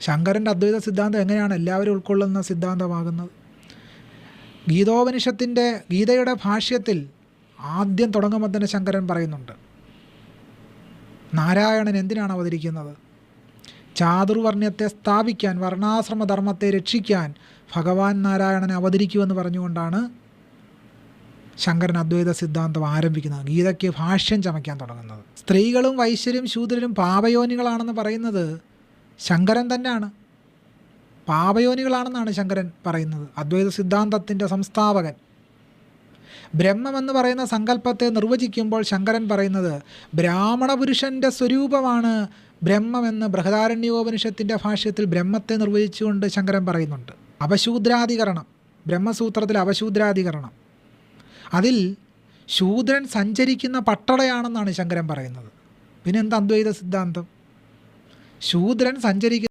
ശങ്കരന്റെ അദ്വൈത സിദ്ധാന്തം എങ്ങനെയാണ് എല്ലാവരും ഉൾക്കൊള്ളുന്ന സിദ്ധാന്തമാകുന്നത്? ഗീതോപനിഷത്തിന്റെ ഗീതയുടെ ഭാഷ്യത്തിൽ ആദ്യം തുടങ്ങുമ്പോൾ തന്നെ ശങ്കരൻ പറയുന്നുണ്ട്. നാരായണൻ എന്തിനാണ് അവതരിക്കുന്നത്? ചാതുർവർണ്യത്തെ സ്ഥാപിക്കാൻ വർണാശ്രമധർമ്മത്തെ രക്ഷിക്കാൻ ഭഗവാൻ നാരായണനെ അവതരിക്കുമെന്ന് പറഞ്ഞുകൊണ്ടാണ് ശങ്കരൻ അദ്വൈത സിദ്ധാന്തം ആരംഭിക്കുന്നത്. ഗീതയ്ക്ക് ഭാഷ്യം ചമയ്ക്കാൻ തുടങ്ങുന്നത്. സ്ത്രീകളും വൈശ്യരും ശൂദ്രരും പാപയോനികളാണെന്ന് പറയുന്നത് ശങ്കരൻ തന്നെയാണ്. പാപയോനികളാണെന്നാണ് ശങ്കരൻ പറയുന്നത്. അദ്വൈത സിദ്ധാന്തത്തിന്റെ സംസ്ഥാപകൻ. ബ്രഹ്മമെന്ന് പറയുന്ന സങ്കല്പത്തെ നിർവചിക്കുമ്പോൾ ശങ്കരൻ പറയുന്നത് ബ്രാഹ്മണ പുരുഷന്റെ സ്വരൂപമാണ് ബ്രഹ്മമെന്ന് ബൃഹദാരണ്യോപനിഷത്തിന്റെ ഭാഷ്യത്തിൽ ബ്രഹ്മത്തെ നിർവചിച്ചുകൊണ്ട് ശങ്കരൻ പറയുന്നുണ്ട്. അപശൂദ്രാധികരണം. ബ്രഹ്മസൂത്രത്തിൽ അപശൂദ്രാധികരണം. അതിൽ ശൂദ്രൻ സഞ്ചരിക്കുന്ന പട്ടടയാണെന്നാണ് ശങ്കരൻ പറയുന്നത്. പിന്നെന്താ അദ്വൈത സിദ്ധാന്തം ശൂദ്രൻ സഞ്ചരിക്കുന്ന